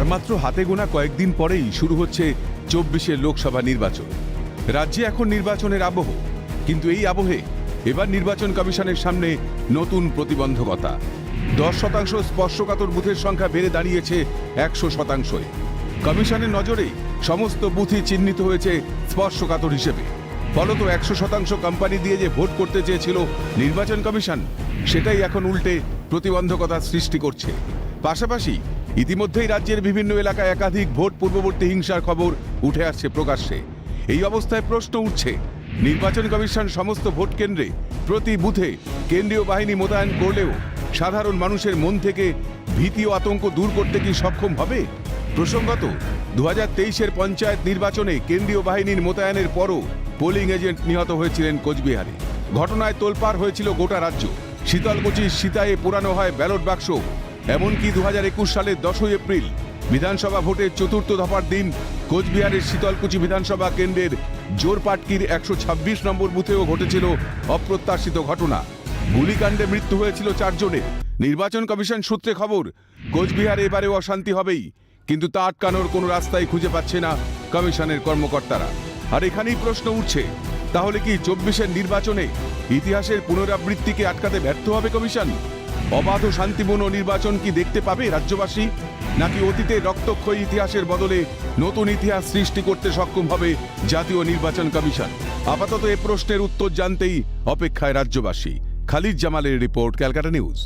আর মাত্র হাতে গোনা কয়েকদিন পরেই শুরু হচ্ছে চব্বিশের লোকসভা নির্বাচন। রাজ্যে এখন নির্বাচনের আবহ। কিন্তু এই আবহে এবার নির্বাচন কমিশনের সামনে নতুন প্রতিবন্ধকতা। দশ শতাংশ স্পর্শকাতর বুথের সংখ্যা বেড়ে দাঁড়িয়েছে একশো শতাংশে কমিশনের নজরে সমস্ত বুথই চিহ্নিত হয়েছে স্পর্শকাতর হিসেবে। ফলত একশো শতাংশ কোম্পানি দিয়ে যে ভোট করতে চেয়েছিল নির্বাচন কমিশন, সেটাই এখন উল্টে প্রতিবন্ধকতা সৃষ্টি করছে। পাশাপাশি ইতিমধ্যেই রাজ্যের বিভিন্ন এলাকায় একাধিক ভোট পূর্ববর্তী হিংসার খবর উঠে আসছে প্রকাশ্যে। এই অবস্থায় প্রশ্ন উঠছে, নির্বাচন কমিশন সমস্ত ভোট কেন্দ্রে প্রতি বুথে কেন্দ্রীয় বাহিনী মোতায়েন করলেও সাধারণ মানুষের মন থেকে ভীতি ও আতঙ্ক দূর করতে কি সক্ষম হবে? প্রসঙ্গত দু হাজার পঞ্চায়েত নির্বাচনে কেন্দ্রীয় বাহিনীর মোতায়েনের পরও পোলিং এজেন্ট নিহত হয়েছিলেন কোচবিহারে। ঘটনায় তোলপাড় হয়েছিল গোটা রাজ্য। শীতলকুচির সীতায়ে পোড়ানো হয় ব্যালট বাক্স এমনকি দু হাজার একুশ সালের দশই এপ্রিল বিধানসভা ভোটের চতুর্থ দফার দিন কোচবিহারের শীতলকুচি বিধানসভা কেন্দ্রের জোরপাটকির একশো ছাব্বিশ নম্বর বুথেও ঘটেছিল অপ্রত্যাশিত ঘটনা। গুলিকাণ্ডে মৃত্যু হয়েছিল চারজনের নির্বাচন কমিশন সূত্রে খবর, কোচবিহারে এবারেও অশান্তি হবেই, কিন্তু তা আটকানোর কোনো রাস্তাই খুঁজে পাচ্ছে না কমিশনের কর্মকর্তারা। আর এখানেই প্রশ্ন উঠছে, তাহলে কি চব্বিশের নির্বাচনে ইতিহাসের পুনরাবৃত্তিকে আটকাতে ব্যর্থ হবে কমিশন? অবাধ শান্তিপূর্ণ নির্বাচন কি দেখতে পাবে রাজ্যবাসী? নাকি অতীতে রক্তক্ষয়ী ইতিহাসের বদলে নতুন ইতিহাস সৃষ্টি করতে সক্ষম হবে জাতীয় নির্বাচন কমিশন? আপাতত এ প্রশ্নের উত্তর জানতেই অপেক্ষায় রাজ্যবাসী। খালিদ জামালের রিপোর্ট, ক্যালকাটা নিউজ।